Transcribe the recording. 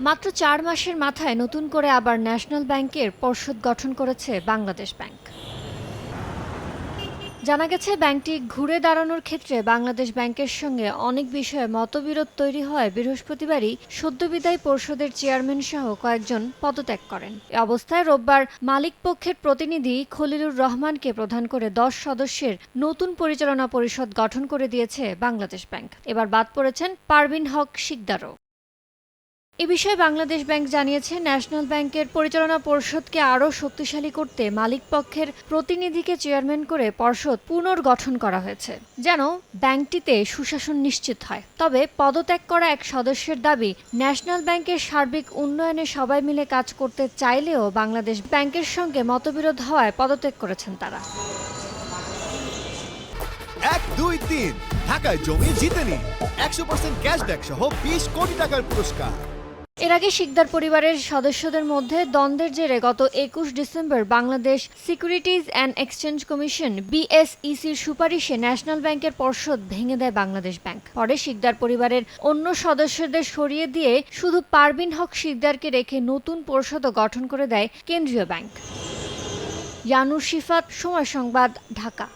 মাত্র চার মাসের মাথায় নতুন করে আবার ন্যাশনাল ব্যাংকের পর্ষদ গঠন করেছে বাংলাদেশ ব্যাংক। জানা গেছে, ব্যাংকটি ঘুরে দাঁড়ানোর ক্ষেত্রে বাংলাদেশ ব্যাংকের সঙ্গে অনেক বিষয়ে মতবিরোধ তৈরি হয় বৃহস্পতিবারই সদ্যবিদায়ী পর্ষদের চেয়ারম্যান সহ কয়েকজন পদত্যাগ করেন। এ অবস্থায় রোববার মালিক পক্ষের প্রতিনিধি খলিলুর রহমানকে প্রধান করে দশ সদস্যের নতুন পরিচালনা পরিষদ গঠন করে দিয়েছে বাংলাদেশ ব্যাংক। এবার বাদ পড়েছেন পারভিন হক শিকদারও। এ বিষয়ে বাংলাদেশ ব্যাংক জানিয়েছে, ন্যাশনাল ব্যাংকের পরিচালনা পর্ষদকে আরও শক্তিশালী করতে মালিক পক্ষের প্রতিনিধিকে চেয়ারম্যান করে পর্ষদ পুনর্গঠন করা হয়েছে, যেন ব্যাংকটিতে সুশাসন নিশ্চিত হয়। তবে পদত্যাগ করা এক সদস্যের দাবি, ন্যাশনাল ব্যাংকের সার্বিক উন্নয়নে সবাই মিলে কাজ করতে চাইলেও বাংলাদেশ ব্যাংকের সঙ্গে মতবিরোধ হওয়ায় পদত্যাগ করেছেন তারা। এক, দুই, তিন। ঢাকায় জমি জিতে নিন। একশো পার্সেন্ট ক্যাশব্যাক সহ বিশ কোটি টাকার পুরস্কার। এর আগে শিকদার পরিবারের সদস্যদের মধ্যে দ্বন্দ্বের জেরে গত একুশ December Bangladesh securities and exchange commission, বিএসইসির সুপারিশে ন্যাশনাল ব্যাংকের পর্ষদ ভেঙে দেয় বাংলাদেশ ব্যাংক। পরে শিকদার পরিবারের অন্য সদস্যদের সরিয়ে দিয়ে শুধু পারবিন হক শিকদারকে রেখে নতুন পর্ষদও গঠন করে দেয় কেন্দ্রীয় ব্যাংক। ইয়ানুর শিফাত, সময় সংবাদ, ঢাকা।